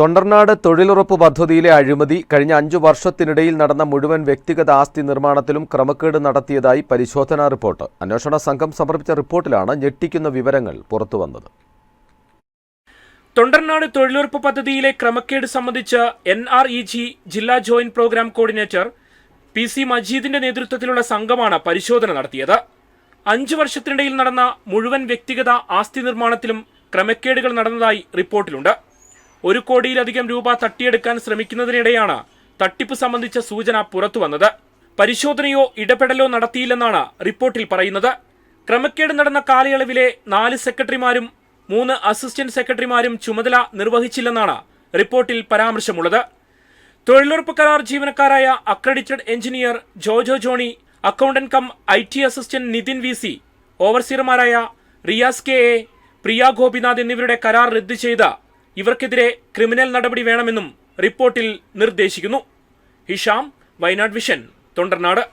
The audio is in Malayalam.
തൊണ്ടർനാട് തൊഴിലുറപ്പ് പദ്ധതിയിലെ അഴിമതി കഴിഞ്ഞ അഞ്ചു വർഷത്തിനിടയിൽ നടന്ന മുഴുവൻ വ്യക്തിഗത ആസ്തി നിർമ്മാണത്തിലും ക്രമക്കേട് നടത്തിയതായി പരിശോധനാ റിപ്പോർട്ട്. അന്വേഷണ സംഘം സമർപ്പിച്ച റിപ്പോർട്ടിലാണ് ഞെട്ടിക്കുന്ന വിവരങ്ങൾ പുറത്തുവന്നത്. തൊണ്ടർനാട് തൊഴിലുറപ്പ് പദ്ധതിയിലെ ക്രമക്കേട് സംബന്ധിച്ച് എൻ ആർ ഇ ജി ജില്ലാ joint programme coordinator P C മജീദിന്റെ നേതൃത്വത്തിലുള്ള സംഘമാണ് പരിശോധന നടത്തിയത്. അഞ്ചു വർഷത്തിനിടയിൽ നടന്ന മുഴുവൻ വ്യക്തിഗത ആസ്തി നിർമ്മാണത്തിലും ക്രമക്കേടുകൾ നടന്നതായി റിപ്പോർട്ടിലുണ്ട്. ഒരു കോടിയിലധികം രൂപ തട്ടിയെടുക്കാൻ ശ്രമിക്കുന്നതിനിടെയാണ് തട്ടിപ്പ് സംബന്ധിച്ച സൂചന പുറത്തുവന്നത്. പരിശോധനയോ ഇടപെടലോ നടത്തിയില്ലെന്നാണ് റിപ്പോർട്ടിൽ പറയുന്നത്. ക്രമക്കേട് നടന്ന കാലയളവിലെ നാല് സെക്രട്ടറിമാരും മൂന്ന് അസിസ്റ്റന്റ് സെക്രട്ടറിമാരും ചുമതല നിർവഹിച്ചില്ലെന്നാണ് റിപ്പോർട്ടിൽ പരാമർശമുള്ളത്. തൊഴിലുറപ്പ് കരാർ ജീവനക്കാരായ accredited engineer Jojo Johny accountant cum I T assistant Nithin V C ഓവർസീർമാരായ Riyas K A Priya Gopinath എന്നിവരുടെ കരാർ റദ്ദു ചെയ്ത ഇവർക്കെതിരെ ക്രിമിനൽ നടപടി വേണമെന്നും റിപ്പോർട്ടിൽ നിർദ്ദേശിക്കുന്നു. ഹിഷാം വയനാട് വിഷൻ തൊണ്ടർനാട്.